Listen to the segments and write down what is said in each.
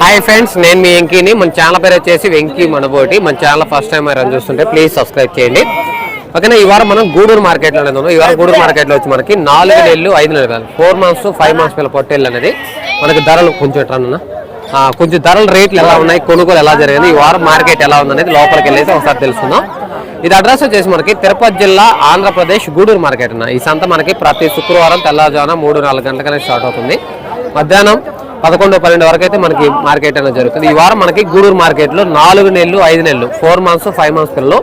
Hi friends నేను మీ వెంకీని. మన channel పేరు వచ్చేసి వెంకీ మనబోటి. మన ఛానల్ ఫస్ట్ టైం రన్ చూస్తుంటే ప్లీజ్ సబ్స్క్రైబ్ చేయండి. ఓకేనా ఈ వారం మనం గూడూరు మార్కెట్లో అనేది ఉన్నాం. ఈ వారం గూడూరు మార్కెట్లో వచ్చి మనకి నాలుగు నెలలు ఐదు నెలలు కాదు ఫోర్ మంత్స్ ఫైవ్ మంత్స్ పిల్ల పొట్టేళ్ళు అనేది మనకి ధరలు కొంచెం అన్న. కొంచెం ధరల రేట్లు ఎలా ఉన్నాయి కొనుగోలు ఎలా జరిగింది ఈ వారం మార్కెట్ ఎలా ఉందనేది లోపలికి వెళ్ళేసి ఒకసారి తెలుసుకుందాం. ఇది అడ్రస్ వచ్చేసి మనకి తిరుపతి జిల్లా ఆంధ్రప్రదేశ్ గూడూరు మార్కెట్ అన్న ఈ సంత మనకి ప్రతి శుక్రవారం తెల్లవారుజామున మూడు నాలుగు గంటలకనే స్టార్ట్ అవుతుంది. మధ్యాహ్నం పదకొండు పన్నెండు వరకు అయితే మనకి మార్కెట్ అనేది జరుగుతుంది. ఈ వారం మనకి గూడూరు మార్కెట్లో నాలుగు నెలలు ఐదు నెలలు ఫోర్ మంత్స్ ఫైవ్ మంత్స్ పిల్లలు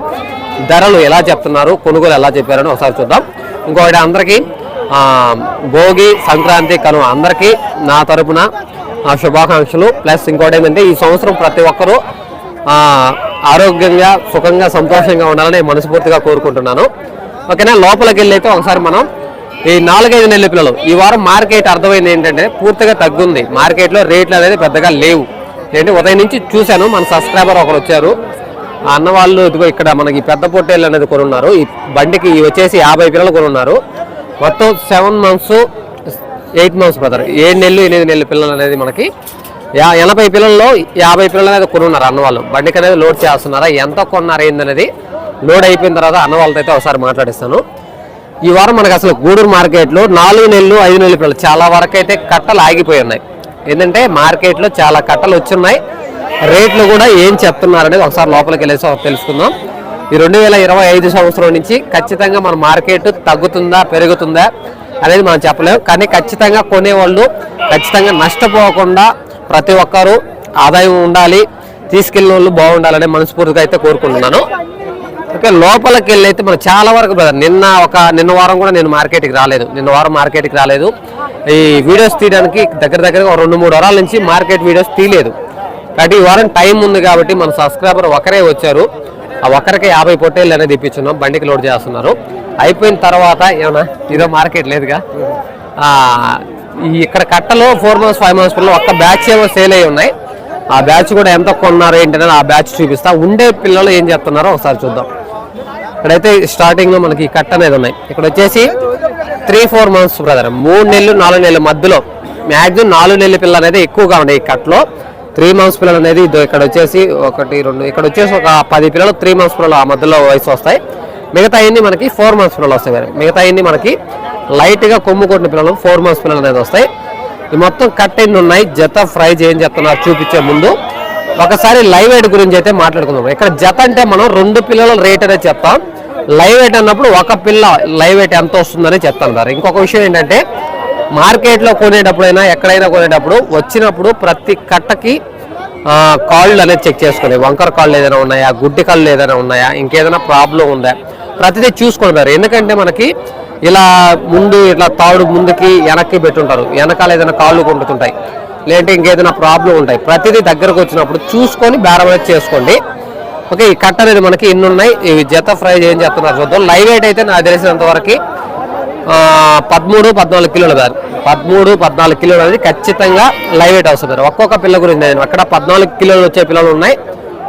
ధరలు ఎలా చెప్తున్నారు కొనుగోలు ఎలా చెప్పారని ఒకసారి చూద్దాం. ఇంకొకటి అందరికీ భోగి సంక్రాంతి కనుమ అందరికీ నా తరపున శుభాకాంక్షలు. ప్లస్ ఇంకోటి ఏంటంటే ఈ సంవత్సరం ప్రతి ఒక్కరూ ఆరోగ్యంగా సుఖంగా సంతోషంగా ఉండాలని నేను మనస్ఫూర్తిగా కోరుకుంటున్నాను. ఓకేనా? లోపలికి వెళ్ళి అయితే ఒకసారి మనం ఈ నాలుగైదు నెలల పిల్లలు. ఈ వారం మార్కెట్ అర్థమైంది ఏంటంటే పూర్తిగా తగ్గుంది. మార్కెట్లో రేట్లు అనేది పెద్దగా లేవు. ఏంటి ఉదయం నుంచి చూశాను మన సబ్స్క్రైబర్ ఒకరు వచ్చారు. ఆ అన్న వాళ్ళు ఇదిగో ఇక్కడ మనకి పెద్ద పొట్టేళ్ళు అనేది కొనున్నారు. ఈ బండికి వచ్చేసి యాభై పిల్లలు కొనున్నారు. మొత్తం seven months eight months brother ఏడు నెలలు ఎనిమిది నెలల పిల్లలు అనేది మనకి యా ఎనభై పిల్లల్లో యాభై పిల్లలు అనేది కొనున్నారు అన్నవాళ్ళు బండికి అనేది లోడ్ చేస్తున్నారా ఎంత కొన్నారు ఏందనేది లోడ్ అయిపోయిన తర్వాత అన్నవాళ్ళతో అయితే ఒకసారి మాట్లాడిస్తాను. ఈ వారం మనకు అసలు గూడూరు మార్కెట్లో నాలుగు నెలలు ఐదు నెలలు పిల్లలు చాలా వరకు అయితే కట్టలు ఆగిపోయి ఉన్నాయి. ఏంటంటే మార్కెట్లో చాలా కట్టలు వచ్చున్నాయి. రేట్లు కూడా ఏం చెప్తున్నారు అనేది ఒకసారి లోపలికి వెళ్ళేసి తెలుసుకుందాం. ఈ రెండు వేల ఇరవై ఐదు సంవత్సరం నుంచి ఖచ్చితంగా మన మార్కెట్ తగ్గుతుందా పెరుగుతుందా అనేది మనం చెప్పలేము. కానీ ఖచ్చితంగా కొనేవాళ్ళు ఖచ్చితంగా నష్టపోకుండా ప్రతి ఒక్కరూ ఆదాయం ఉండాలి తీసుకెళ్ళిన వాళ్ళు బాగుండాలని మనస్ఫూర్తిగా అయితే కోరుకుంటున్నాను. ఓకే లోపలికి వెళ్ళి అయితే మనం చాలా వరకు బ్రదర్ నిన్న ఒక నిన్న వారం కూడా నేను మార్కెట్కి రాలేదు. నిన్న వారం మార్కెట్కి రాలేదు. ఈ వీడియోస్ తీయడానికి దగ్గర దగ్గరగా రెండు మూడు వారాల నుంచి మార్కెట్ వీడియోస్ తీయలేదు. కాబట్టి ఈ వారం టైం ఉంది కాబట్టి మన సబ్స్క్రైబర్ ఒకరే వచ్చారు. ఆ ఒకరికి యాభై పొట్టేళ్ళు అనేది ఇప్పించున్నాం. బండికి లోడ్ చేస్తున్నారు. అయిపోయిన తర్వాత ఏమన్నా ఇదో మార్కెట్ లేదుగా? ఈ ఇక్కడ కట్టలో ఫోర్ మంత్స్ ఫైవ్ మంత్స్ పిల్లలు ఒక్క బ్యాచ్ ఏమో సేల్ అయి ఉన్నాయి. ఆ బ్యాచ్ కూడా ఎంత కొన్నారు ఏంటనేది ఆ బ్యాచ్ చూపిస్తా. ఉండే పిల్లలు ఏం చెప్తున్నారో ఒకసారి చూద్దాం. ఇక్కడైతే స్టార్టింగ్లో మనకి కట్ కట్ట అనేది ఉన్నాయి. ఇక్కడ వచ్చేసి త్రీ ఫోర్ మంత్స్ బ్రదర్ మూడు నెలలు నాలుగు నెలల మధ్యలో. మ్యాక్సిమం నాలుగు నెలల పిల్లలు అనేది ఎక్కువగా ఉన్నాయి ఈ కట్టలో త్రీ మంత్స్ పిల్లలు అనేది ఇక్కడ వచ్చేసి ఒకటి రెండు ఇక్కడ వచ్చేసి ఒక పది పిల్లలు త్రీ మంత్స్ పిల్లలు ఆ మధ్యలో వయసు వస్తాయి. మిగతా అన్ని మనకి ఫోర్ మంత్స్ పిల్లలు వస్తాయి మిగతా అన్ని మనకి లైట్గా కొమ్ము కొట్టిన పిల్లలు ఫోర్ మంత్స్ పిల్లలు అనేది వస్తాయి. ఈ మొత్తం కట్ ఎన్ని ఉన్నాయి? జత ఫ్రై ఏం చెప్తున్నారు? చూపించే ముందు. ఒకసారి లైవ్ వెయిట్ గురించి అయితే మాట్లాడుకుందాం. ఇక్కడ జత అంటే మనం రెండు పిల్లల రేట్ అనేది చెప్తాం. లైవ్ వెయిట్ అన్నప్పుడు ఒక పిల్ల లైవ్ వెయిట్ ఎంత వస్తుందని చెప్తాను సార్. ఇంకొక విషయం ఏంటంటే మార్కెట్లో కొనేటప్పుడైనా ఎక్కడైనా కొనేటప్పుడు వచ్చినప్పుడు ప్రతి కట్టకి కాళ్ళు అనేది చెక్ చేసుకుని వంకర కాళ్ళు ఏదైనా ఉన్నాయా గుడ్డి కాళ్ళు ఏదైనా ఉన్నాయా ఇంకేదైనా ప్రాబ్లం ఉందా ప్రతిదీ చూసుకుంటారు ఎందుకంటే మనకి ఇలా ముందు ఇట్లా తాడు ముందుకి వెనక్కి పెట్టుంటారు. వెనకాల ఏదైనా కాళ్ళు కొంటుంటాయి లేదంటే ఇంకేదైనా ప్రాబ్లం ఉంటాయి. ప్రతిదీ దగ్గరకు వచ్చినప్పుడు చూసుకొని బేరం అనేది చేసుకోండి. ఓకే ఈ కట్ట అనేది మనకి ఇన్ని ఉన్నాయి. ఇవి జత ఫ్రై ఏం చేస్తున్నారు చూద్దాం. లైవ్ వెయిట్ అయితే నాకు తెలిసినంత వరకు పదమూడు పద్నాలుగు కిలోలు కాదు. పదమూడు పద్నాలుగు కిలోలు అనేది ఖచ్చితంగా లైవ్ వెయిట్ వస్తుంది ఒక్కొక్క పిల్ల గురించి నేను అక్కడ పద్నాలుగు కిలోలు వచ్చే పిల్లలు ఉన్నాయి.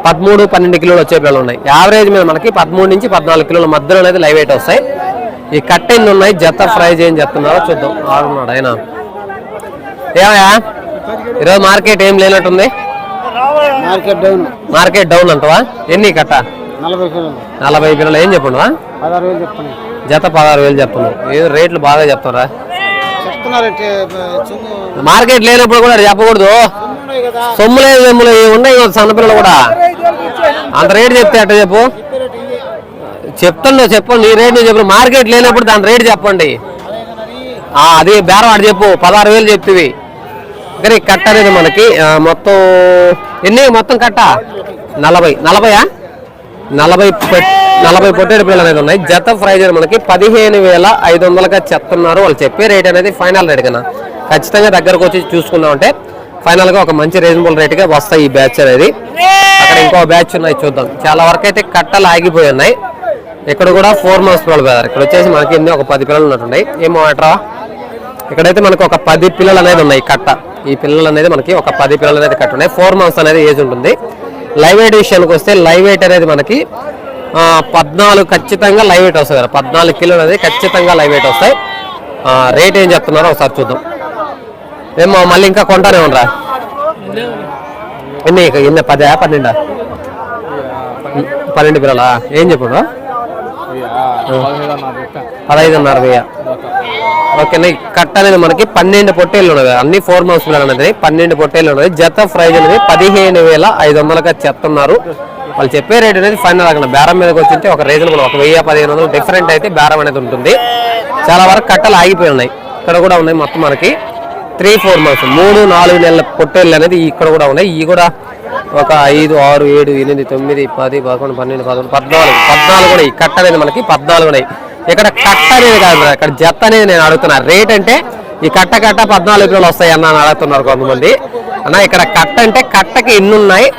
పదమూడు పన్నెండు కిలోలు వచ్చే పిల్లలు ఉన్నాయి. యావరేజ్ మీద మనకి పదమూడు నుంచి పద్నాలుగు కిలోల మధ్యలో అనేది లైవ్ వెయిట్ వస్తాయి. ఈ కట్ట ఎన్ని ఉన్నాయి? జత ఫ్రై ఏం చేస్తున్నారో చూద్దాం. ఆడున్నాడు ఆయన ఏమయ్యా? ఈరోజు మార్కెట్ ఏం లేనట్టుంది? Market down. మార్కెట్ డౌన్ అంటవా? ఎన్ని కట్ట? నలభై కిలోలు. నలభై కిలోలు ఏం చెప్పండువా? పదహారు వేలు చెప్తాను జత పదహారు వేలు చెప్తున్నావు ఏదో రేట్లు బాగా చెప్తారా మార్కెట్ లేనప్పుడు కూడా చెప్పకూడదు. ఉన్నాయి కదా. సొమ్ము లేదు సొమ్ము లేదు ఉన్నాయి సన్నపిల్లలు కూడా? అంత రేటు చెప్తే అట్ట చెప్పు? చెప్తాను చెప్పు. నీ రేట్ చెప్పు. మార్కెట్ లేనప్పుడు దాని రేటు చెప్పండి. అది బేరవాడు చెప్పు. పదహారు వేలు చెప్తివి కానీ కట్ట అనేది మనకి మొత్తం ఎన్ని? మొత్తం కట్ట? నలభై. నలభయా నలభై నలభై పొట్టేడు పిల్లలు అనేది ఉన్నాయి. జత ప్రైజ్ మనకి పదిహేను వేల ఐదు వందలుగా చెప్తున్నారు వాళ్ళు చెప్పే రేట్ అనేది ఫైనల్ రేట్ కన్నా. ఖచ్చితంగా దగ్గరకు వచ్చి చూసుకున్నామంటే ఫైనల్గా ఒక మంచి రీజనబుల్ రేట్గా వస్తాయి ఈ బ్యాచ్ అనేది. అక్కడ ఇంకో బ్యాచ్ ఉన్నాయి చూద్దాం. చాలా వరకు అయితే కట్టలు ఆగిపోయి ఉన్నాయి. ఇక్కడ కూడా ఫోర్ మంత్స్ పిల్లలు పెడతారు ఇక్కడ వచ్చేసి మనకి ఎన్ని? ఒక పది పిల్లలు ఉన్నట్టున్నాయి ఏమో అట్రా ఇక్కడైతే మనకు ఒక పది పిల్లలు అనేది ఉన్నాయి కట్ట. ఈ పిల్లలు అనేది మనకి ఒక పది పిల్లలు అనేది కట్ట ఉన్నాయి. ఫోర్ మంత్స్ అనేది ఏజ్ ఉంటుంది. లైవ్ వెయిట్ విషయానికి వస్తే లైవ్ వెయిట్ అనేది మనకి పద్నాలుగు ఖచ్చితంగా లైవ్ వెయిట్ వస్తుంది కదా. పద్నాలుగు కిలోలు అనేది ఖచ్చితంగా లైవ్ వెయిట్ వస్తాయి. రేట్ ఏం చెప్తున్నారో ఒకసారి చూద్దాం. ఏమో మళ్ళీ ఇంకా కొంటానే ఉండరా? ఎన్ని ఎన్ని పదా పన్నెండా? పన్నెండు పిల్లలా? ఏం చెప్పు పదహైదున్నర వెయ్య ఓకేనా ఈ కట్ట అనేది మనకి పన్నెండు పొట్టేళ్ళు ఉన్నది. అన్ని ఫోర్ మంత్స్ పిల్లలు అనేది పన్నెండు పొట్టేళ్ళు ఉన్నది. జత ప్రైజ్ అనేది పదిహేను వేల ఐదు వందలుగా చెప్తున్నారు. వాళ్ళు చెప్పే రేట్ అనేది ఫైనల్ అక్కడ బేరం మీదకి వచ్చింటే ఒక రీజనబుల్ ఒక వెయ్యి పదిహేను వందలు డిఫరెంట్ అయితే బేరం అనేది ఉంటుంది. చాలా వరకు కట్టలు ఆగిపోయి ఉన్నాయి. ఇక్కడ కూడా ఉన్నాయి మొత్తం మనకి త్రీ ఫోర్ మంత్స్ మూడు నాలుగు నెలల పొట్టేళ్ళు అనేది ఇక్కడ కూడా ఉన్నాయి. ఇవి కూడా ఒక ఐదు ఆరు ఏడు ఎనిమిది తొమ్మిది పది పదకొండు పన్నెండు పదకొండు పద్నాలుగు పద్నాలుగు ఉన్నాయి. ఈ కట్ట అనేది మనకి పద్నాలుగు ఉన్నాయి. ఇక్కడ కట్ట అనేది కాదు ఇక్కడ జత అనేది నేను అడుగుతున్నా. రేట్ అంటే ఈ కట్ట కట్ట పద్నాలుగు కిలోలు వస్తాయి అన్న అని అడుగుతున్నారు కొంతమంది. అన్న ఇక్కడ కట్ట అంటే కట్టకి ఎన్ని ఉన్నాయి?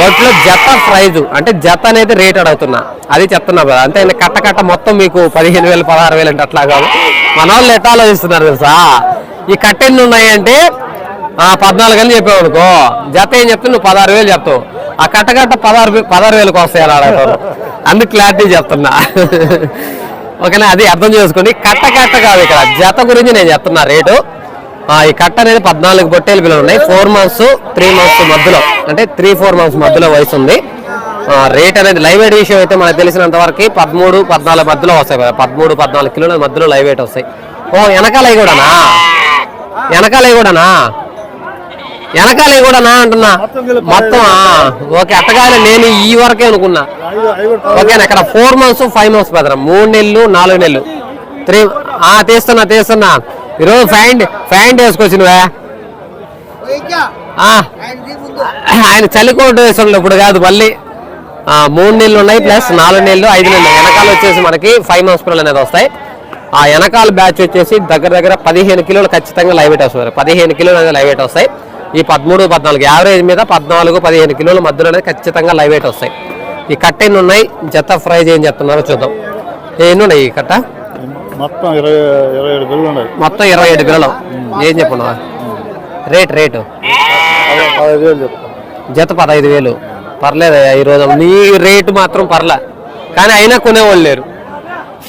వాటిలో జత ప్రైజ్ అంటే జత అనేది రేట్ అడుగుతున్నా. అది చెప్తున్నా కదా అంతే. కట్ట కట్ట మొత్తం మీకు పదిహేను వేలు పదహారు వేలు అంటే అట్లా కాదు. మన వాళ్ళు ఎట్లా ఆలోచిస్తున్నారు తెలుసా? ఈ కట్ట ఎన్ని ఉన్నాయంటే పద్నాలుగు అని చెప్పావు అనుకో. జత ఏం చెప్తే నువ్వు పదహారు వేలు చెప్తావు. ఆ కట్ట కట్ట పదహారు వే- పదహారు వేలకు వస్తాయి అలా అడగతారు. అందుకు క్లారిటీ చెప్తున్నా. ఓకేనా అది అర్థం చేసుకోండి కట్ట కట్ట కాదు ఇక్కడ. జత గురించి నేను చెప్తున్నా రేటు. ఈ కట్ట అనేది పద్నాలుగు పొట్టేలు పిల్లలు ఉన్నాయి. ఫోర్ మంత్స్ త్రీ మంత్స్ మధ్యలో. అంటే త్రీ ఫోర్ మంత్స్ మధ్యలో వయసు ఉంది. రేట్ అనేది లైవ్ వెయిట్ విషయం అయితే మనకు తెలిసినంత వరకు పదమూడు పద్నాలుగు మధ్యలో వస్తాయి కదా. పదమూడు పద్నాలుగు కిలోల మధ్యలో లైవ్ వెయిట్ వస్తాయి. ఓ వెనకాలవి కూడానా? వెనకాలవి కూడానా? వెనకాలవి కూడానా అంటున్నా. మొత్తం ఓకే అట్టగానే నేను ఈ వరకే అనుకున్నా. ఓకేనా ఇక్కడ ఫోర్ మంత్స్ ఫైవ్ మంత్స్ బెదరా మూడు నెలలు నాలుగు నెలలు. త్రీ ఆ తీస్తున్నా తీస్తున్నా. ఈరోజు ఫ్యాంట్ ఫ్యాంట్ వేసుకొచ్చి నువ్వే ఆ, ఆయన చలికోటు వేసుకుంటు ఇప్పుడు కాదు మళ్ళీ. మూడు నెలలు ఉన్నాయి ప్లస్ నాలుగు నెలలు ఐదు నెలలు వెనకాల వచ్చేసి మనకి ఫైవ్ మంత్స్ పిల్లలు అనేది వస్తాయి. ఆ వెనకాల బ్యాచ్ వచ్చేసి దగ్గర దగ్గర పదిహేను కిలోలు ఖచ్చితంగా లైవ్ వెయిట్ వస్తుంది. పదిహేను కిలోలు అనేది లైవ్ వెయిట్ వస్తాయి. ఈ పదమూడు పద్నాలుగు యావరేజ్ మీద పద్నాలుగు పదిహేను కిలోల మధ్యలో అనేది ఖచ్చితంగా లైవ్ వెయిట్ వస్తాయి. ఈ కట్ట ఎన్ని ఉన్నాయి? జత ప్రైజ్ ఏం చెప్తున్నారో చూద్దాం. ఎన్ని ఉన్నాయి ఈ కట్ట? మొత్తం ఇరవై ఇరవై ఏడు బిల్లు ఉన్నాయి. మొత్తం ఇరవై ఏడు ఏం చెప్పున్నావా రేట్ రేటు? జత పదహైదు వేలు. పర్లేదయ్యా ఈరోజు నీ రేటు మాత్రం పర్లే. కానీ అయినా కొనేవాళ్ళు లేరు.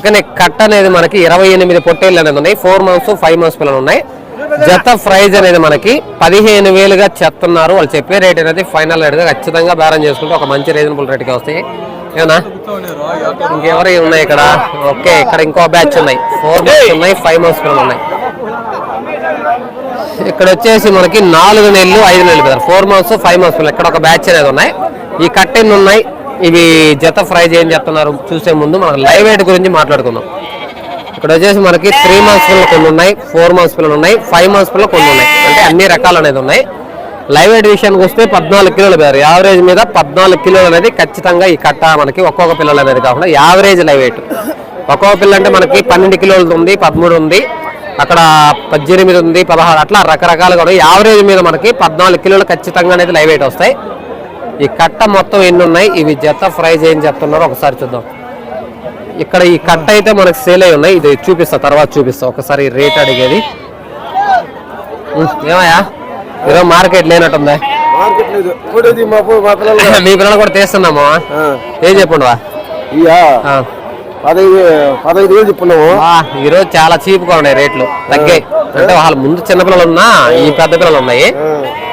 కానీ కట్ట అనేది మనకి ఇరవై ఎనిమిది పొట్టేళ్ళు అనేది ఉన్నాయి. ఫోర్ మంత్స్ ఫైవ్ మంత్స్ పిల్లలు ఉన్నాయి. జత ప్రైజ్ అనేది మనకి పదిహేను వేలుగా చెప్తున్నారు వాళ్ళు చెప్పే రేట్ అనేది ఫైనల్ రేట్గా ఖచ్చితంగా బేరం చేసుకుంటే ఒక మంచి రీజనబుల్ రేట్కి వస్తాయి. ఏనా ఇంకెవరు ఉన్నాయి ఇక్కడ? ఓకే ఇక్కడ ఇంకో బ్యాచ్ ఉన్నాయి. ఫోర్ మంత్స్ ఉన్నాయి ఫైవ్ మంత్స్ పిల్లలు ఉన్నాయి. ఇక్కడ వచ్చేసి మనకి నాలుగు నెలలు ఐదు నెలలు కదా ఫోర్ మంత్స్ ఫైవ్ మంత్స్ ఇక్కడ ఒక బ్యాచ్ అనేది ఉన్నాయి. ఈ కట్ ఉన్నాయి. ఇవి జత ప్రైజ్ ఏం చెప్తున్నారు చూసే ముందు మనం లైవ్ రేట్ గురించి మాట్లాడుకుందాం. ఇక్కడ వచ్చేసి మనకి త్రీ మంత్స్ పిల్లలు కొన్ని ఉన్నాయి ఫోర్ మంత్స్ పిల్లలు ఉన్నాయి ఫైవ్ మంత్స్ పిల్లలు కొన్ని ఉన్నాయి. అంటే అన్ని రకాలు అనేది ఉన్నాయి. లైవ్ ఎయిట్ విషయానికి వస్తే పద్నాలుగు కిలోలు పేరు యావరేజ్ మీద పద్నాలుగు కిలోలు అనేది ఖచ్చితంగా ఈ కట్ట మనకి ఒక్కొక్క పిల్లలు అనేది కాకుండా యావరేజ్ లైవ్ ఎయిట్ ఒక్కొక్క పిల్ల అంటే మనకి పన్నెండు కిలోలు ఉంది పదమూడు ఉంది అక్కడ పద్దెనిమిది ఉంది పదహారు అట్లా రకరకాలుగా ఉన్నాయి యావరేజ్ మీద మనకి పద్నాలుగు కిలోలు ఖచ్చితంగా అనేది లైవ్ ఎయిట్ వస్తాయి. ఈ కట్ట మొత్తం ఎన్ని ఉన్నాయి? ఇవి జత ప్రైజ్ ఏం చెప్తున్నారో ఒకసారి చూద్దాం. ఇక్కడ ఈ కట్ట అయితే మనకి సేల్ అయి ఉన్నాయి. ఇది చూపిస్తా తర్వాత చూపిస్తా. ఒకసారి రేట్ అడిగేది. ఏమయ్యా? ఈరోజు మార్కెట్ లేనట్టుందా? మా పిల్లలు కూడా తీస్తున్నాము? ఏం చెప్పండి. పదహైదు వేలు చెప్పున్నాము. ఈరోజు చాలా చీప్గా ఉన్నాయి రేట్లు. తగ్గాయి అంటే వాళ్ళ ముందు చిన్న పిల్లలు ఉన్నా ఈ పెద్ద పిల్లలు ఉన్నాయి.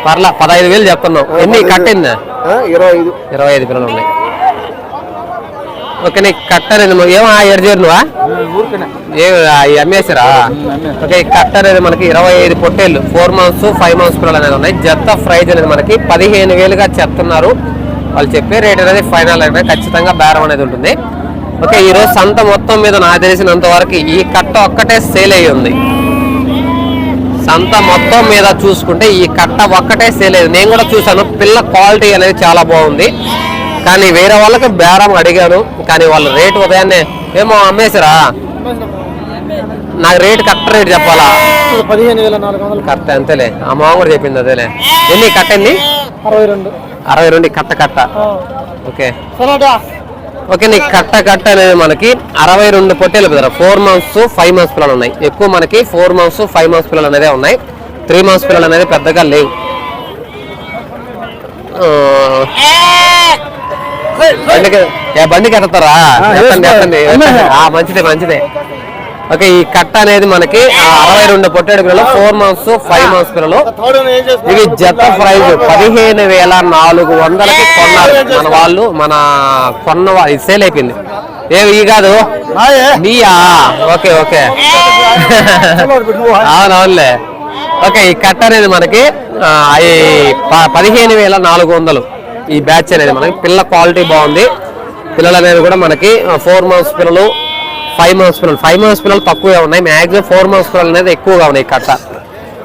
పర్లా పదహైదు వేలు చెప్తున్నాం. ఎన్ని కట్టిందా? ఇరవై ఐదు. ఇరవై ఐదు పిల్లలు ఉన్నాయి. ఓకే నీకు కట్ట అనేది నువ్వు ఏమో ఎడ చేరునువా ఏ అమ్మేసారా ఓకే కట్ట అనేది మనకి ఇరవై ఐదు పొట్టేళ్ళు ఫోర్ మంత్స్ ఫైవ్ మంత్స్ పిల్లలు అనేది ఉన్నాయి. జత ప్రైజ్ అనేది మనకి పదిహేను వేలుగా చెప్తున్నారు. వాళ్ళు చెప్పే రేట్ అనేది ఫైనల్ అయితే ఖచ్చితంగా బేరం అనేది ఉంటుంది. ఓకే ఈ రోజు సంత మొత్తం మీద నాకు తెలిసినంత వరకు ఈ కట్ట ఒక్కటే సేల్ అయ్యి ఉంది. సంత మొత్తం మీద చూసుకుంటే ఈ కట్ట ఒక్కటే సేల్ అయ్యింది నేను కూడా చూసాను పిల్ల క్వాలిటీ అనేది చాలా బాగుంది. కానీ వేరే వాళ్ళకి బేరం అడిగాను. కానీ వాళ్ళ రేట్ ఉదయాన్నే ఏమో అమ్మేశారా? నాకు రేట్ కరెక్ట్ రేట్ చెప్పాలా? పదిహేను వేల నాలుగు వందలు. కరెక్ట్ అంతేలే. ఆ మామ కూడా చెప్పింది అదేలే. ఎన్ని కట్ట ఎన్ని? అరవై రెండు. అరవై రెండు కట్ట కట్ట. ఓకే. ఓకే నీ కట్ట కట్ట అనేది మనకి అరవై రెండు పొట్టేలు కదా ఫోర్ మంత్స్ ఫైవ్ మంత్స్ పిల్లలు ఉన్నాయి. ఎక్కువ మనకి ఫోర్ మంత్స్ ఫైవ్ మంత్స్ పిల్లలు అనేదే ఉన్నాయి. త్రీ మంత్స్ పిల్లలు అనేది పెద్దగా లేవు. ఆ, బండికి ఏ బండికి ఎడతారా ఎత్తండి, మంచిదే మంచిదే. ఓకే ఈ కట్ట అనేది మనకి ఆ, అరవై రెండు పొట్టేడు పిల్లలు ఫోర్ మంత్స్ ఫైవ్ మంత్స్ పిల్లలు. ఇవి జత ప్రైజ్. పదిహేను వేల నాలుగు వందలకి కొన్నారు. మన వాళ్ళు మన కొన్న ఇది సేల్ అయిపోయింది. ఏమి ఈ కాదు. నీయా? Okay okay. అవునవునులే. ఓకే ఈ కట్ట అనేది మనకి పదిహేను వేల నాలుగు వందలు. ఈ బ్యాచ్ అనేది మనకి పిల్ల క్వాలిటీ బాగుంది. పిల్లలు అనేది కూడా మనకి ఫోర్ మంత్స్ పిల్లలు ఫైవ్ మంత్స్ పిల్లలు. ఫైవ్ మంత్స్ పిల్లలు తక్కువే ఉన్నాయి. మ్యాక్సిమం ఫోర్ మంత్స్ పిల్లలు అనేది ఎక్కువగా ఉన్నాయి కట్ట.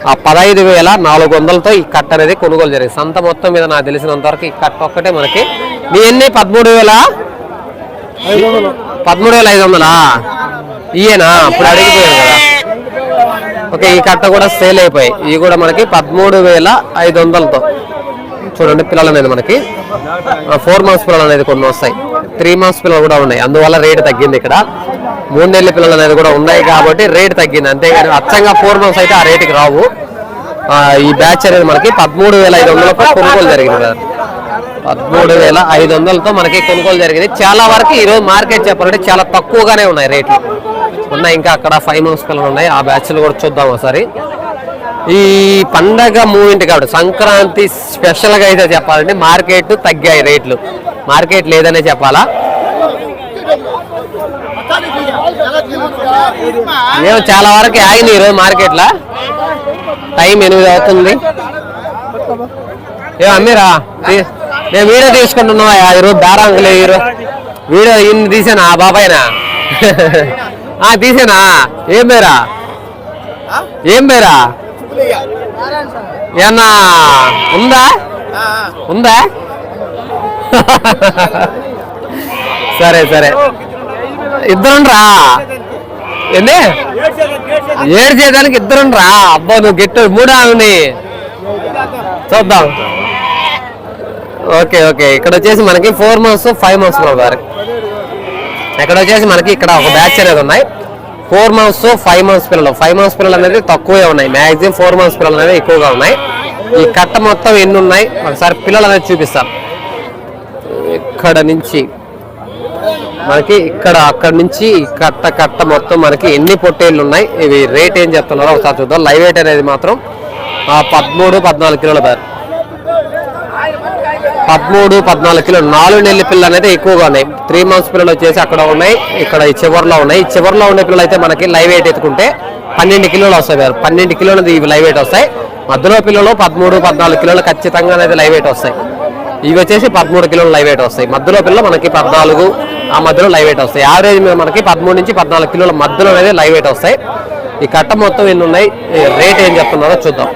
ఆ పదహైదు వేల నాలుగు వందలతో ఈ కట్ట అనేది కొనుగోలు జరిగింది. సంత మొత్తం మీద నాకు తెలిసినంత వరకు ఈ కట్ట ఒక్కటే మనకి. మీ ఎన్ని? పదమూడు వేల? పదమూడు వేల ఐదు వందలా? ఇయేనా ఇప్పుడు అడిగిపోయాను కదా. ఓకే ఈ కట్ట కూడా సేల్ అయిపోయాయి. ఇవి కూడా మనకి పదమూడు వేల ఐదు వందలతో. చూడండి పిల్లలు అనేది మనకి. ఫోర్ మంత్స్ పిల్లలు అనేది కొన్ని వస్తాయి. త్రీ మంత్స్ పిల్లలు కూడా ఉన్నాయి. అందువల్ల రేట్ తగ్గింది ఇక్కడ. మూడు నెలల పిల్లలు అనేది కూడా ఉన్నాయి కాబట్టి రేట్ తగ్గింది. అంతేగాని అచ్చంగా ఫోర్ మంత్స్ అయితే ఆ రేటుకి రావు. ఈ బ్యాచ్ అనేది మనకి పదమూడు వేల ఐదు వందలతో కొనుగోలు జరిగింది కదా. పదమూడు వేల ఐదు వందలతో మనకి కొనుగోలు జరిగింది. చాలా వరకు ఈరోజు మార్కెట్ చెప్పాలంటే చాలా తక్కువగానే ఉన్నాయి రేట్లు ఉన్నాయి ఇంకా అక్కడ ఫైవ్ మంత్స్ పిల్లలు ఉన్నాయి. ఆ బ్యాచ్లు కూడా చూద్దాం ఒకసారి. ఈ పండగ మూవింటి కాబట్టి సంక్రాంతి స్పెషల్గా అయితే చెప్పాలంటే మార్కెట్ తగ్గాయి రేట్లు. మార్కెట్ లేదనే చెప్పాలా? మేము చాలా వరకు ఆగింది ఈరోజు మార్కెట్లో. టైం ఎనిమిది అవుతుంది. ఏ అమ్మీరా తీ- నేను వీడియో తీసుకుంటున్నా ఈరోజు బేరాంక్ ఈరోజు వీడియో ఇన్ని తీసానా ఆ బాబాయ్నా? తీసానా? ఏం పేరా? ఏం పేరా? ఏమన్నా ఉందా? ఉందా? సరే సరే. ఇద్దరుండ్రా? ఏంది? ఏడు చేయడానికి ఇద్దరుండ్రా? అబ్బా నువ్వు గిట్టు మూడా చూద్దాం. Okay okay. ఇక్కడ వచ్చేసి మనకి ఫోర్ మంత్స్ ఫైవ్ మంత్స్ గారు ఇక్కడ వచ్చేసి మనకి ఇక్కడ ఒక బ్యాచ్ అనేది ఉన్నాయి. ఫోర్ మంత్స్ ఫైవ్ మంత్స్ పిల్లలు. ఫైవ్ మంత్స్ పిల్లలు అనేది తక్కువే ఉన్నాయి. మ్యాక్సిమం ఫోర్ మంత్స్ పిల్లలు అనేది ఎక్కువగా ఉన్నాయి. ఈ కట్ట మొత్తం ఎన్ని ఉన్నాయి? ఒకసారి పిల్లలు అనేది చూపిస్తాం. ఇక్కడ నుంచి? మనకి ఇక్కడ అక్కడ నుంచి ఈ కట్ట కట్ట మొత్తం మనకి ఎన్ని పొట్టేళ్ళు ఉన్నాయి? ఇవి రేట్ ఏం చెప్తున్నారో ఒకసారి చూద్దాం. లైవ్ రేట్ అనేది మాత్రం ఆ, పదమూడు పద్నాలుగు కిలోల బార్ పదమూడు పద్నాలుగు కిలోలు నాలుగు నెలల పిల్లలు అనేది ఎక్కువగా ఉన్నాయి. త్రీ మంత్స్ పిల్లలు వచ్చేసి అక్కడ ఉన్నాయి. ఇక్కడ ఈ చివరిలో ఉన్నాయి. ఈ చివరిలో ఉండే పిల్లలు అయితే మనకి లైవ్ వెయిట్ ఎత్తుకుంటే పన్నెండు కిలోలు వస్తాయి మీరు పన్నెండు కిలోలు ఇవి లైవ్ వెయిట్ వస్తాయి. మధ్యలో పిల్లలు పదమూడు పద్నాలుగు కిలోలు ఖచ్చితంగా అనేది లైవ్ వెయిట్ వస్తాయి. ఇవి వచ్చేసి పదమూడు కిలోలు లైవ్ వెయిట్ వస్తాయి. మధ్యలో పిల్లలు మనకి పద్నాలుగు ఆ మధ్యలో లైవ్ వెయిట్ వస్తాయి. యావరేజ్ మీద మనకి పదమూడు నుంచి పద్నాలుగు కిలోల మధ్యలో అనేది లైవ్ వెయిట్ వస్తాయి. ఈ కట్ట మొత్తం ఎన్ని ఉన్నాయి? రేట్ ఏం చెప్తున్నారో చూద్దాం.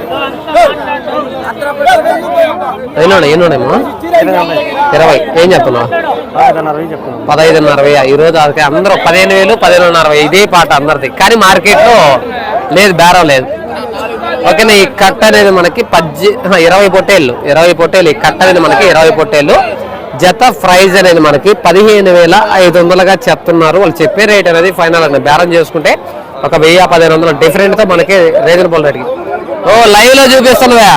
ఎన్నోడే ఎన్నోడేమో ఇరవై. ఏం చెప్తున్నావు? పదహైదున్నర అరవై ఈ రోజు అందరూ పదిహేను వేలు పదిహేనున్నర అరవై ఇదే పాట అందరిది. కానీ మార్కెట్లో లేదు బేరం లేదు. ఓకేనా ఈ కట్ట అనేది మనకి పజ్జి ఇరవై పొట్టేళ్ళు. ఇరవై పొట్టేళ్ళు ఈ కట్ట అనేది మనకి ఇరవై పొట్టేళ్ళు. జత ప్రైజ్ అనేది మనకి పదిహేను వేల ఐదు వందలుగా చెప్తున్నారు. వాళ్ళు చెప్పే రేట్ అనేది ఫైనల్ అనేది బేరం చేసుకుంటే ఒక వెయ్యి పదిహేను వందలు డిఫరెంట్తో మనకి రీజనబుల్ రేట్కి. ఓ లైవ్లో చూపిస్తున్నావా?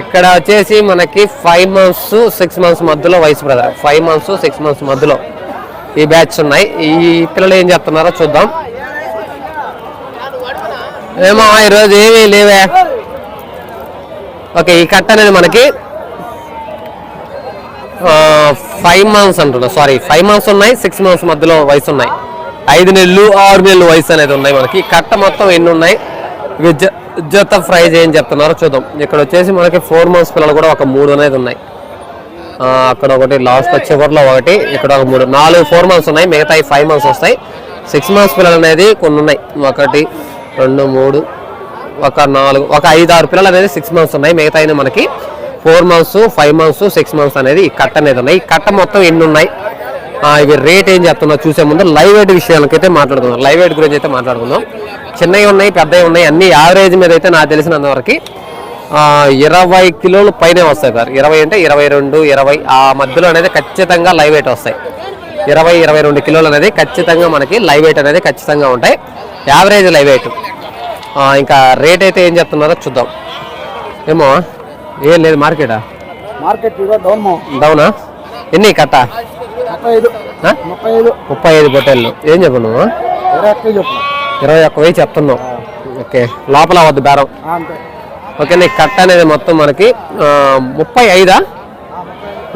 ఇక్కడ వచ్చేసి మనకి ఫైవ్ మంత్స్ సిక్స్ మంత్స్ మధ్యలో వయసు brother five months six months మధ్యలో ఈ బ్యాచ్ ఉన్నాయి. ఈ పిల్లలు ఏం చెప్తున్నారో చూద్దాం. ఏమో ఈరోజు ఏమీ లేవే. ఓకే ఈ కట్ట అనేది మనకి ఫైవ్ మంత్స్ అంటున్నా. సారీ ఫైవ్ మంత్స్ ఉన్నాయి సిక్స్ మంత్స్ మధ్యలో వయసు ఉన్నాయి. ఐదు నెలలు ఆరు నెలలు వయసు అనేది ఉన్నాయి మనకి. ఈ కట్ట మొత్తం ఎన్ని ఉన్నాయి? విద్య జత ప్రైజ్ ఏం చెప్తున్నారో. చూద్దాం. ఇక్కడ వచ్చేసి మనకి ఫోర్ మంత్స్ పిల్లలు కూడా ఒక మూడు అనేది ఉన్నాయి. అక్కడ ఒకటి లాస్ట్ చివరిలో ఒకటి ఇక్కడ ఒక మూడు నాలుగు ఫోర్ మంత్స్ ఉన్నాయి. మిగతా ఫైవ్ మంత్స్ వస్తాయి. సిక్స్ మంత్స్ పిల్లలు అనేది కొన్ని ఉన్నాయి. ఒకటి రెండు మూడు ఒక నాలుగు ఒక ఐదు ఆరు పిల్లలు అనేది సిక్స్ మంత్స్ ఉన్నాయి. మిగతా మనకి four months five months six months అనేది ఈ కట్ట అనేది ఉన్నాయి. ఈ కట్ట మొత్తం ఎన్ని ఉన్నాయి? ఇవి రేట్ ఏం చెప్తున్నా చూసే ముందు లైవ్ ఎయిట్ విషయాలకైతే మాట్లాడుకుందాం. లైవ్ ఎయిట్ గురించి అయితే మాట్లాడుకుందాం. చిన్నవి ఉన్నాయి పెద్దవి ఉన్నాయి అన్ని యావరేజ్ మీద అయితే నాకు తెలిసినంత వరకు ఆ, ఇరవై కిలోలు పైనే వస్తాయి సార్. ఇరవై అంటే ఇరవై రెండు ఇరవై ఆ మధ్యలో అనేది ఖచ్చితంగా లైవ్ వెయిట్ వస్తాయి. ఇరవై ఇరవై రెండు కిలోలు అనేది ఖచ్చితంగా మనకి లైవ్ వెయిట్ అనేది ఖచ్చితంగా ఉంటాయి. Average live weight. ఇంకా రేట్ అయితే ఏం చెప్తున్నారో చూద్దాం. ఏమో ఏం లేదు మార్కెటా? మార్కెట్ డౌన్ ఎన్ని కట్ట? ముప్పై ఐదు. ముప్పై పొట్టేళ్ళు. ఏం చెప్పు నువ్వు? ఇరవై ఒక్క వెయ్యి చెప్తున్నావు ఓకే. లోపల వద్దు బేరం. ఓకే నీ కట్ట అనేది మొత్తం మనకి ముప్పై ఐదా?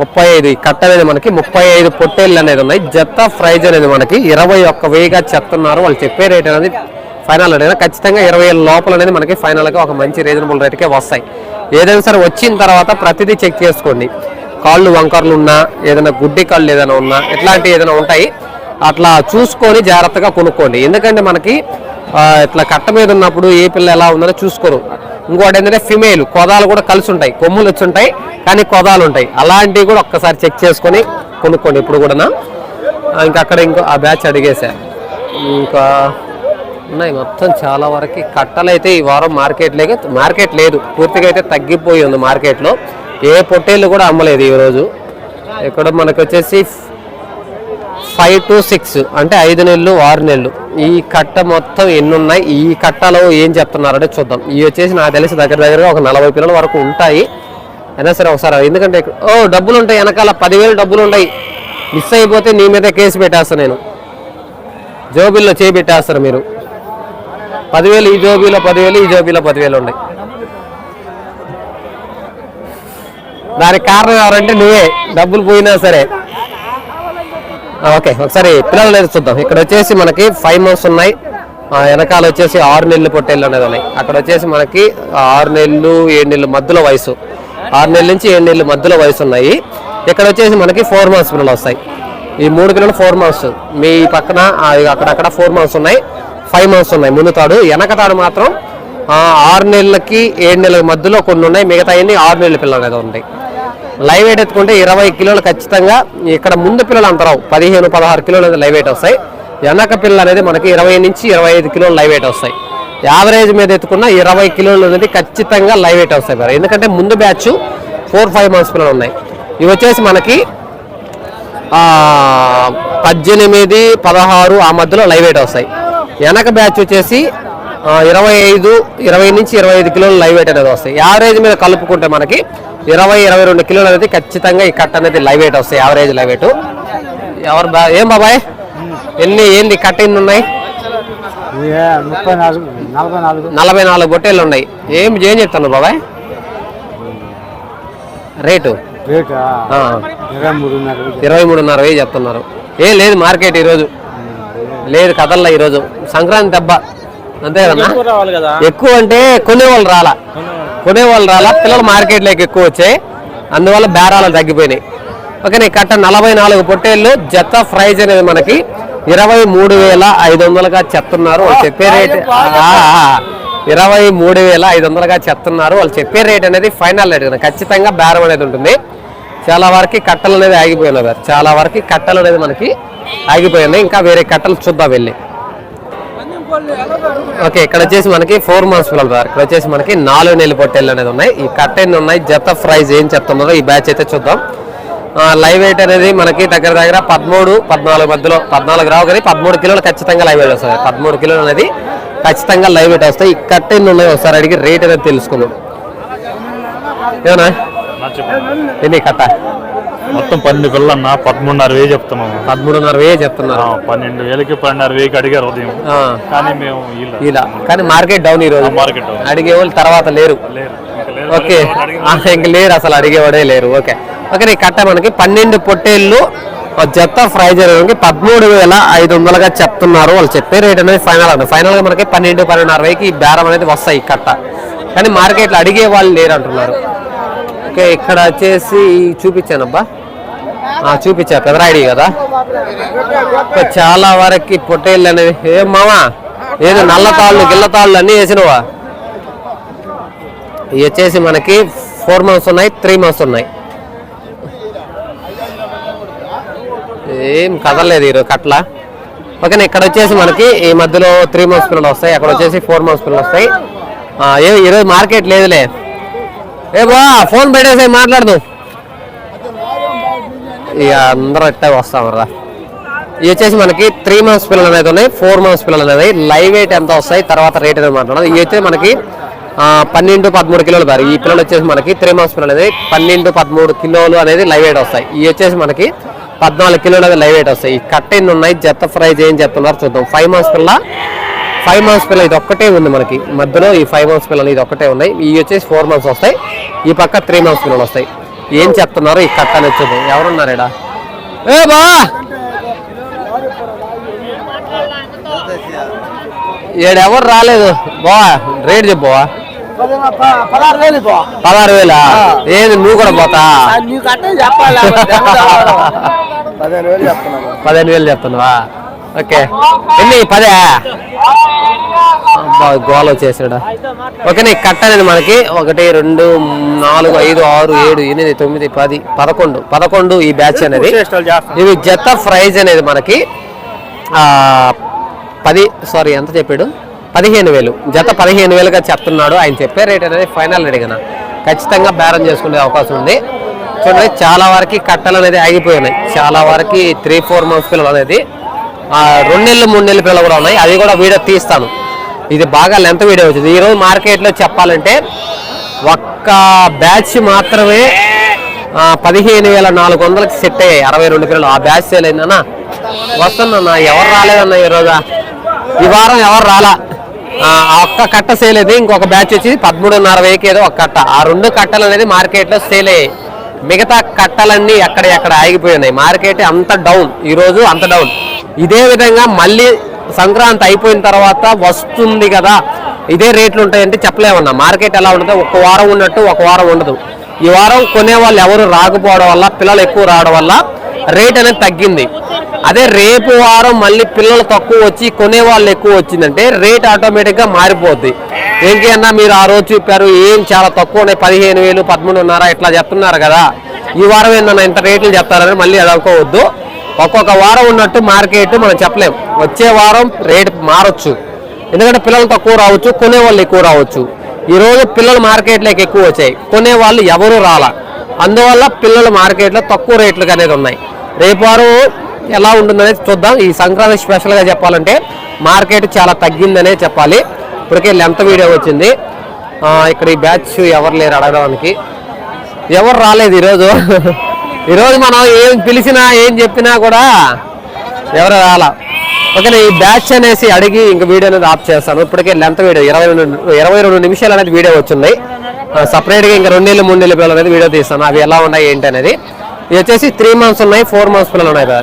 ముప్పై ఐదు. ఈ కట్ట అనేది మనకి ముప్పై ఐదు పొట్టేళ్ళు అనేది ఉన్నాయి. జత ప్రైజ్ అనేది మనకి ఇరవై ఒక్క వెయ్యిగా చెప్తున్నారు. వాళ్ళు చెప్పే రేట్ అనేది ఫైనల్ రేట్ ఖచ్చితంగా ఇరవై ఏళ్ళ లోపల అనేది మనకి ఫైనల్గా ఒక మంచి రీజనబుల్ రేట్కే వస్తాయి. ఏదైనా సరే వచ్చిన తర్వాత ప్రతిదీ చెక్ చేసుకోండి. కాళ్ళు వంకర్లు ఉన్నా ఏదైనా గుడ్డి కాళ్ళు ఏదైనా ఉన్నా ఇట్లాంటివి ఏదైనా ఉంటాయి. అట్లా చూసుకొని జాగ్రత్తగా కొనుక్కోండి. ఎందుకంటే మనకి ఇట్లా కట్ట మీద ఉన్నప్పుడు ఏ పిల్ల ఎలా ఉందని చూసుకోరు. ఇంకోటి ఏంటంటే ఫిమేల్ కొదాలు కూడా కలిసి ఉంటాయి. కొమ్ములు వచ్చి ఉంటాయి కానీ కొదాలు ఉంటాయి. అలాంటివి కూడా ఒక్కసారి చెక్ చేసుకొని కొనుక్కోండి ఇప్పుడు కూడా ఇంకా అక్కడ ఇంకో ఆ బ్యాచ్ అడిగేసా. ఇంకా ఉన్నాయి మొత్తం చాలా వరకు. కట్టలైతే ఈ వారం మార్కెట్ లేక మార్కెట్ లేదు. పూర్తిగా అయితే తగ్గిపోయి ఉంది మార్కెట్లో. ఏ పొట్టేళ్ళు కూడా అమ్మలేదు ఈరోజు. ఇక్కడ మనకు వచ్చేసి ఫైవ్ టు సిక్స్ అంటే ఐదు నెలలు ఆరు నెలలు. ఈ కట్ట మొత్తం ఎన్ని ఉన్నాయి ఈ కట్టలో ఏం చెప్తున్నారంటే చూద్దాం. ఇవి వచ్చేసి నాకు తెలిసి దగ్గర దగ్గరగా ఒక నలభై పిల్లల వరకు ఉంటాయి. అయినా సరే ఒకసారి ఎందుకంటే ఓ డబ్బులు ఉంటాయి వెనకాల. పదివేలు డబ్బులు ఉంటాయి మిస్ అయిపోతే నీ మీద కేసు పెట్టేస్తాను నేను. జోబీల్లో చేయి పెట్టేస్తారు మీరు. పదివేలు ఈ జోబీలో పదివేలు ఈ జోబీలో పదివేలు ఉన్నాయి దానికి కారణం ఎవరంటే నువ్వే. డబ్బులు పోయినా సరే. ఓకే ఒకసారి పిల్లలు అనేది చూద్దాం. ఇక్కడ వచ్చేసి మనకి ఫైవ్ మంత్స్ ఉన్నాయి. వెనకాల వచ్చేసి ఆరు నెలలు పొట్టేళ్ళు అనేది ఉన్నాయి. అక్కడ వచ్చేసి మనకి ఆరు నెలలు ఏడు నెలలు మధ్యలో వయసు. ఆరు నెలల నుంచి ఏడు నెలలు మధ్యలో వయసు ఉన్నాయి. ఇక్కడ వచ్చేసి మనకి ఫోర్ మంత్స్ పిల్లలు వస్తాయి. ఈ మూడు పిల్లలు ఫోర్ మంత్స్ మీ పక్కన అక్కడక్కడ ఫోర్ మంత్స్ ఉన్నాయి. ఫైవ్ మంత్స్ ఉన్నాయి. ముందు తాడు. వెనక తాడు మాత్రం ఆరు నెలలకి ఏడు నెలల మధ్యలో కొన్ని ఉన్నాయి. మిగతా అన్ని ఆరు నెలల పిల్లలు అనేది ఉంటాయి. లైవ్ వెయిట్ ఎత్తుకుంటే ఇరవై కిలోలు ఖచ్చితంగా. ఇక్కడ ముందు పిల్లలు అంతరావు పదిహేను పదహారు కిలోలు అనేది లైవ్ వెయిట్ వస్తాయి. వెనక పిల్లలు అనేది మనకి ఇరవై నుంచి ఇరవై ఐదు కిలోలు లైవ్ వెయిట్ వస్తాయి. యావరేజ్ మీద ఎత్తుకున్న ఇరవై కిలోలు అనేది ఖచ్చితంగా లైవ్ వెయిట్ వస్తాయి మరి. ఎందుకంటే ముందు బ్యాచ్ ఫోర్ ఫైవ్ మంత్స్ పిల్లలు ఉన్నాయి. ఇవి వచ్చేసి మనకి పద్దెనిమిది పదహారు ఆ మధ్యలో లైవ్ వెయిట్ వస్తాయి. వెనక బ్యాచ్ వచ్చేసి ఇరవై ఐదు ఇరవై నుంచి ఇరవై ఐదు కిలోలు లైవ్ వెయిట్ అనేది వస్తాయి. యావరేజ్ మీద కలుపుకుంటే మనకి ఇరవై ఇరవై రెండు కిలోలు అనేది ఖచ్చితంగా ఈ కట్ అనేది లైవ్ వెయిట్ వస్తాయి యావరేజ్ లైవ్ వెయిట్. ఎవరు బా ఏం బాబాయ్? ఎన్ని ఏంది కట్ ఎన్ని ఉన్నాయి నలభై నాలుగు. బొట్టేళ్ళు ఉన్నాయి. ఏం ఏం చెప్తాను బాబాయ్? రేటు? ఇరవై మూడున్నర వెయ్యి చెప్తున్నారు. ఏం లేదు మార్కెట్ ఈరోజు. లేదు కదల్లా ఈరోజు. సంక్రాంతి దెబ్బ. అంతే కదా. ఎక్కువ అంటే కొనేవాళ్ళు రాలా. కొనేవాళ్ళు రాలా పిల్లలు మార్కెట్లోకి ఎక్కువ వచ్చాయి. అందువల్ల బేరాలు తగ్గిపోయినాయి. ఓకే నీ కట్ట నలభై నాలుగు పొట్టేళ్ళు జత ప్రైజ్ అనేది మనకి ఇరవై మూడు వేల ఐదు వందలుగా చెప్తున్నారు. వాళ్ళు చెప్పే రేట్ ఇరవై మూడు వేల ఐదు వందలుగా చెప్తున్నారు. వాళ్ళు చెప్పే రేట్ అనేది ఫైనల్ రేట్ కదా. ఖచ్చితంగా బేరం అనేది ఉంటుంది. చాలా వరకు కట్టలు అనేది ఆగిపోయినాయి. చాలా వరకు కట్టలు అనేది మనకి ఆగిపోయినాయి. ఇంకా వేరే కట్టలు చూద్దాం వెళ్ళి. ఓకే ఇక్కడ వచ్చేసి మనకి ఫోర్ మంత్స్ పిల్లలు రారు ఇక్కడ వచ్చేసి మనకి నాలుగు నెలలు పొట్టేళ్ళు అనేది ఉన్నాయి. ఈ కట్ ఎన్ని ఉన్నాయి? జత ప్రైజ్ ఏం చెప్తున్నారో ఈ బ్యాచ్ అయితే చూద్దాం. లైవ్ వెయిట్ అనేది మనకి దగ్గర దగ్గర పదమూడు పద్నాలుగు మధ్యలో పద్నాలుగు రావు కానీ పదమూడు కిలోలు ఖచ్చితంగా లైవ్ వెయిట్ వస్తుంది. పదమూడు కిలోలు అనేది ఖచ్చితంగా లైవ్ వెయిట్ వస్తాయి ఈ కట్ ఎన్ని ఉన్నాయి ఒకసారి అడిగి రేట్ అనేది తెలుసుకుందాం. ఏమన్నా? ఎన్ని కట్ట? మొత్తం పన్నెండు పిల్లలన్న పదమూడున్నర వేలు చెప్తున్నాము. పదమూడున్నర వేలు చెప్తున్నారు. పన్నెండు వేలకి పన్నెండున్నర వేలకి అడిగారు ఉదయం. కానీ మేము ఇలా కానీ మార్కెట్ డౌన్ ఈ రోజు. Market down. అడిగే వాళ్ళు తర్వాత లేరు. ఓకే. ఇంక లేరు అసలు అడిగేవాడే లేరు. ఓకే. ఓకే నీ కట్ట మనకి పన్నెండు పొట్టేళ్ళు జత ఫ్రై చేయడానికి పదమూడు వేల ఐదు వందలుగా చెప్తున్నారు. వాళ్ళు చెప్పే రేట్ అనేది ఫైనల్ అండి ఫైనల్గా మనకి పన్నెండు పన్నెండున్నర వేకి ఈ బేరం అనేది వస్తాయి కట్ట. కానీ మార్కెట్లో అడిగే వాళ్ళు లేరు అంటున్నారు. ఓకే ఇక్కడ వచ్చేసి చూపించాను అబ్బా చూపించా పెదరాయిడి కదా? చాలా వరకు పొట్టేళ్ళు అనేవి. ఏం మామా? ఏదో నల్ల తాళ్ళు గిల్ల తాళ్ళు అన్నీ వేసినవా? ఇవి వచ్చేసి మనకి ఫోర్ మంత్స్ ఉన్నాయి త్రీ మంత్స్ ఉన్నాయి. ఏం కదలలేదు ఈరోజు కట్ల. ఓకేనా ఇక్కడ వచ్చేసి మనకి ఈ మధ్యలో త్రీ మంత్స్ పిల్లలు వస్తాయి అక్కడ వచ్చేసి ఫోర్ మంత్స్ పిల్లలు వస్తాయి. ఏ ఈరోజు మార్కెట్ లేదులే. ఏ బా ఫోన్ పెట్టేసాయి మాట్లాడదు. ఇక అందరూ ఇట్టే వస్తాం రా. ఇవి వచ్చేసి మనకి త్రీ మంత్స్ పిల్లలు అనేది ఉన్నాయి ఫోర్ మంత్స్ పిల్లలు అనేది. లైవ్ వెయిట్ ఎంత వస్తాయి తర్వాత రేట్ అనేది మాట్లాడదు. ఇవి అయితే మనకి పన్నెండు పదమూడు కిలోలు బారు. ఈ పిల్లలు వచ్చేసి మనకి త్రీ మంత్స్ పిల్లలు అనేది పన్నెండు పదమూడు కిలోలు అనేది లైవ్ వెయిట్ వస్తాయి. ఇవి వచ్చేసి మనకి పద్నాలుగు కిలోల లైవ్ వెయిట్ వస్తాయి. ఈ ఎన్ని ఉన్నాయి జత ఫ్రైజ్ ఏం చెప్తున్నారు చూద్దాం. ఫైవ్ మంత్స్ పిల్ల ఫైవ్ మంత్స్ పిల్ల ఇది ఒక్కటే ఉంది మనకి. మధ్యలో ఈ ఫైవ్ మంత్స్ పిల్లలు ఇది ఒక్కటే ఉన్నాయి. ఇవి వచ్చేసి ఫోర్ మంత్స్ వస్తాయి. ఈ పక్క త్రీ మంత్స్ పిల్లలు వస్తాయి. ఏం చెప్తున్నారు? ఈ కట్ట అనేది చూద్దాం ఎవరున్నారు ఏ బా! ఏడెవరు రాలేదు? బా రేట్ చెప్పవా పదహారు వేలు? ఏంది నువ్వు కూడా పోతా? పదిహేను వేలు చెప్తున్నావా? ఓకే. ఎన్ని పదే. గోల వచ్చేసాడు ఓకే నీ కట్ట అనేది మనకి. ఒకటి రెండు నాలుగు ఐదు ఆరు ఏడు ఎనిమిది తొమ్మిది పది పదకొండు. పదకొండు ఈ బ్యాచ్ అనేది. ఇవి జత ప్రైజ్ అనేది మనకి పది సారీ ఎంత చెప్పాడు? పదిహేను వేలు. జత పదిహేను వేలుగా చెప్తున్నాడు. ఆయన చెప్పే రేట్ అనేది ఫైనల్ రేట్ కదా. ఖచ్చితంగా బేరం చేసుకునే అవకాశం ఉంది. చూడండి చాలా వరకు కట్టలు అనేది ఆగిపోయినాయి. చాలా వరకు త్రీ ఫోర్ మంత్స్ పిల్లలు అనేది రెండు నెలలు మూడు నెలల పిల్లలు కూడా ఉన్నాయి. అది కూడా వీడియో తీస్తాను. ఇది బాగా లెంత్ వీడియో వచ్చింది. ఈరోజు మార్కెట్లో చెప్పాలంటే ఒక్క బ్యాచ్ మాత్రమే పదిహేను వేల నాలుగు వందలకి సెట్ అయ్యాయి. అరవై రెండు పిల్లలు. ఆ బ్యాచ్ సేల్ అయిందన్నా. వస్తున్నా ఎవరు రాలేదన్నా ఈరోజు ఈ వారం ఎవరు రాలా? ఒక్క కట్ట సేల్ అయితే ఇంకొక బ్యాచ్ వచ్చి పదమూడున్నర వేకి ఏదో ఒక కట్ట. ఆ రెండు కట్టలు అనేది మార్కెట్లో సేల్ అయ్యాయి. మిగతా కట్టలన్నీ ఎక్కడ ఎక్కడ ఆగిపోయి ఉన్నాయి మార్కెట్ అంత డౌన్ ఈరోజు అంత డౌన్ ఇదే విధంగా మళ్ళీ సంక్రాంతి అయిపోయిన తర్వాత వస్తుంది కదా ఇదే రేట్లు ఉంటాయంటే చెప్పలేమన్నా. మార్కెట్ ఎలా ఉంటుంది ఒక వారం ఉన్నట్టు ఒక వారం ఉండదు. ఈ వారం కొనే వాళ్ళు ఎవరు రాకపోవడం వల్ల పిల్లలు ఎక్కువ రావడం వల్ల రేట్ అనేది తగ్గింది. అదే రేపు వారం మళ్ళీ పిల్లలు తక్కువ వచ్చి కొనే వాళ్ళు ఎక్కువ వచ్చిందంటే రేట్ ఆటోమేటిక్గా మారిపోద్ది. ఏంటి అన్నా మీరు ఆ రోజు చెప్పారు ఏం చాలా తక్కువ ఉన్నాయి పదిహేను వేలు పదమూడున్నర ఇట్లా చెప్తున్నారు కదా. ఈ వారం ఏందన్న ఇంత రేట్లు చెప్తారని మళ్ళీ అది అనుకోవద్దు. ఒక్కొక్క వారం ఉన్నట్టు మార్కెట్ మనం చెప్పలేం. వచ్చే వారం రేట్ మారొచ్చు. ఎందుకంటే పిల్లలు తక్కువ రావచ్చు కొనేవాళ్ళు ఎక్కువ రావచ్చు. ఈరోజు పిల్లలు మార్కెట్లోకి ఎక్కువ వచ్చాయి. కొనేవాళ్ళు ఎవరు రాలా. అందువల్ల పిల్లలు మార్కెట్లో తక్కువ రేట్లకు అనేది ఉన్నాయి. రేపు వారం ఎలా ఉంటుందనేది చూద్దాం. ఈ సంక్రాంతి స్పెషల్గా చెప్పాలంటే మార్కెట్ చాలా తగ్గిందనే చెప్పాలి. ఇప్పటికే లెంత్ వీడియో వచ్చింది. ఇక్కడ ఈ బ్యాచ్ ఎవరు లేరు అడగడానికి. ఎవరు రాలేదు ఈరోజు. ఈరోజు మనం ఏం పిలిచినా ఏం చెప్పినా కూడా ఎవరు రాలా. ఓకే ఈ బ్యాచ్ అనేసి అడిగి ఇంక వీడియో అనేది ఆఫ్ చేస్తాను. ఇప్పటికే లెంత్ వీడియో ఇరవై రెండు ఇరవై రెండు నిమిషాలు అనేది వీడియో వచ్చింది. సపరేట్గా ఇంకా రెండు నెలలు మూడు నెలల పిల్లలు అనేది వీడియో తీస్తాను. అవి ఎలా ఉన్నాయి ఏంటి అనేది. ఇది వచ్చేసి త్రీ మంత్స్ ఉన్నాయి ఫోర్ మంత్స్ పిల్లలు ఉన్నాయి కదా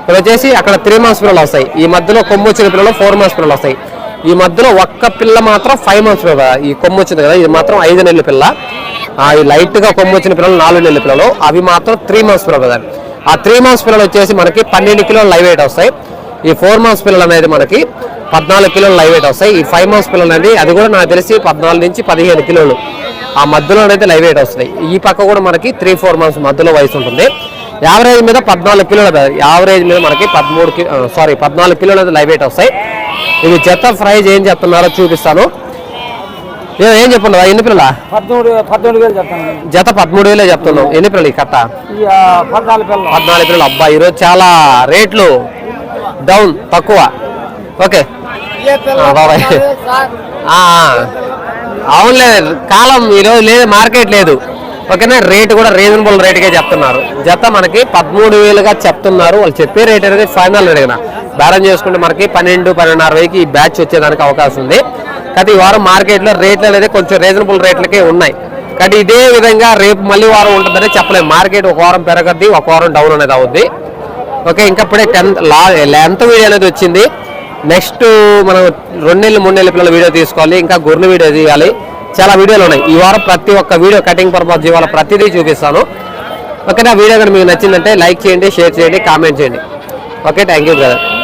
ఇక్కడ వచ్చేసి అక్కడ త్రీ మంత్స్ పిల్లలు వస్తాయి. ఈ మధ్యలో కొమ్ము వచ్చిన పిల్లలు ఫోర్ మంత్స్ పిల్లలు వస్తాయి. ఈ మధ్యలో ఒక్క పిల్ల మాత్రం ఫైవ్ మంత్స్ పిల్ల ఈ కొమ్ము వచ్చింది కదా ఇది మాత్రం ఐదు నెలల పిల్ల. ఈ లైట్గా కొమ్ము వచ్చిన పిల్లలు నాలుగు నెలల పిల్లలు. అవి మాత్రం త్రీ మంత్స్ పిల్లలు కదా. ఆ త్రీ మంత్స్ పిల్లలు వచ్చేసి మనకి పన్నెండు కిలోలు లైవ్ వెయిట్ వస్తాయి. ఈ ఫోర్ మంత్స్ పిల్లలు అనేది మనకి పద్నాలుగు కిలోలు లైవ్ వెయిట్ వస్తాయి. ఈ ఫైవ్ మంత్స్ పిల్లలు అనేది అది కూడా నాకు తెలిసి పద్నాలుగు నుంచి పదిహేను కిలోలు ఆ మధ్యలో అనేది లైవ్ వెయిట్ వస్తాయి. ఈ పక్క కూడా మనకి త్రీ ఫోర్ మంత్స్ మధ్యలో వయసు ఉంటుంది. యావరేజ్ మీద పద్నాలుగు కిలోలు యావరేజ్ మీద మనకి పదమూడు సారీ పద్నాలుగు కిలోలు అయితే లైవ్ వెయిట్ వస్తాయి. ఇవి జత ప్రైజ్ ఏం చెప్తున్నారో చూపిస్తాను. ఏ- చెప్పున్నావా? ఎన్ని పిల్లల? పద్మూడు పద్మూడు వేలు చెప్తాను. జత పదమూడు వేలే చెప్తున్నావు. ఎన్ని పిల్లలు ఈ కట్ట? పద్నాలుగు పిల్లలు. పద్నాలుగు పిల్లలు. అబ్బా ఈరోజు చాలా రేట్లు. డౌన్ తక్కువ. ఓకే. బాబాయ్. ఆ. అవునులే కాలం ఈరోజు లేదు మార్కెట్ లేదు. ఓకేనా? రేట్ కూడా రీజనబుల్ రేట్గా చెప్తున్నారు. జత మనకి పదమూడు వేలుగా చెప్తున్నారు. వాళ్ళు చెప్పే రేట్ అనేది ఫైనల్ అడిగిన బేరం చేసుకుంటే మనకి పన్నెండు పన్నెండున్నర వేకి ఈ బ్యాచ్ వచ్చేదానికి అవకాశం ఉంది. కానీ ఈ వారం మార్కెట్లో రేట్లు అనేది కొంచెం రీజనబుల్ రేట్లకే ఉన్నాయి. కానీ ఇదే విధంగా రేపు మళ్ళీ వారం ఉంటుందని చెప్పలేము మార్కెట్ ఒక వారం పెరగద్ది ఒక వారం డౌన్ అనేది అవుద్ది. ఓకే ఇంకా ఇప్పుడే టెన్త్ లా లెంత్ వీడియో అనేది వచ్చింది. నెక్స్ట్ మనం రెండు నెలలు మూడు నెలల పిల్లల వీడియో తీసుకోవాలి ఇంకా గొర్రెల వీడియో తీయాలి. చాలా వీడియోలు ఉన్నాయి. ఈ వారం ప్రతి ఒక్క వీడియో కటింగ్ పర్పస్ ఇవాళ ప్రతిదీ చూపిస్తాను. ఓకే నా వీడియో కనుక మీకు నచ్చిందంటే లైక్ చేయండి షేర్ చేయండి కామెంట్ చేయండి. Okay thank you brother